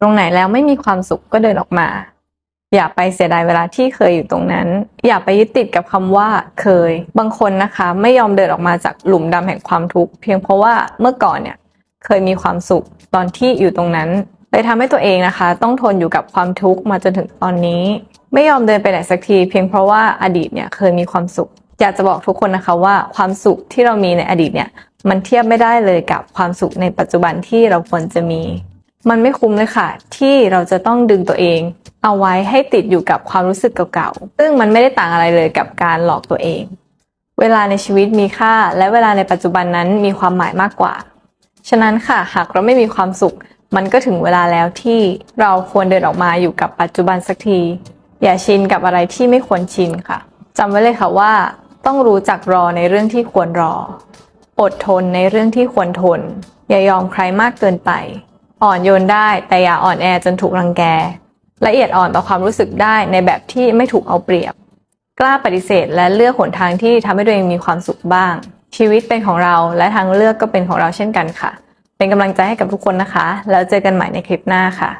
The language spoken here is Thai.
ตรงไหนแล้วไม่มีความสุขก็เดินออกมา อย่าไปเสียดายเวลาที่เคยอยู่ตรงนั้น อย่าไปยึดติดกับคำว่าเคย บางคนนะคะ ไม่ยอมเดินออกมาจากหลุมดำแห่งความทุกข์เพียงเพราะว่าเมื่อก่อนเนี่ยเคยมีความสุขตอนที่อยู่ตรงนั้นเลยทำให้ตัวเองนะคะ ต้องทนอยู่กับความทุกข์มาจนถึงตอนนี้ ไม่ยอมเดินไปไหนสักที เพียงเพราะว่าอดีตเนี่ยเคยมีความสุข อยากจะบอกทุกคนนะคะว่าความสุขที่เรามีในอดีตเนี่ยมันเทียบไม่ได้เลยกับความสุขในปัจจุบันที่เราควรจะมี มันไม่คุ้มเลยค่ะ ที่เราจะต้องดึงตัวเอง เอาไว้ให้ติดอยู่กับความรู้สึกเก่าๆ ซึ่งมันไม่ได้ต่างอะไรเลยกับการหลอกตัวเอง เวลาในชีวิตมีค่า และเวลาในปัจจุบันนั้นมีความหมายมากกว่า ฉะนั้นค่ะหากเราไม่มีความสุข มันก็ถึงเวลาแล้วที่เราควรเดินออกมาอยู่กับปัจจุบันสักที อย่าชินกับอะไรที่ไม่ควรชินค่ะจำไว้เลยค่ะว่า ต้องรู้จักรอในเรื่องที่ควรรอ อดทนในเรื่องที่ควรทน อย่ายอมใครมากเกินไป อ่อนโยนได้แต่อย่าอ่อนแอจนถูกรังแก ละเอียดอ่อนต่อความรู้สึกได้ในแบบที่ไม่ถูกเอาเปรียบ กล้าปฏิเสธและเลือกหนทางที่ทำให้ตัวเองมีความสุขบ้าง ชีวิตเป็นของเราและทางเลือกก็เป็นของเราเช่นกันค่ะ เป็นกำลังใจให้กับทุกคนนะคะ แล้วเจอกันใหม่ในคลิปหน้าค่ะ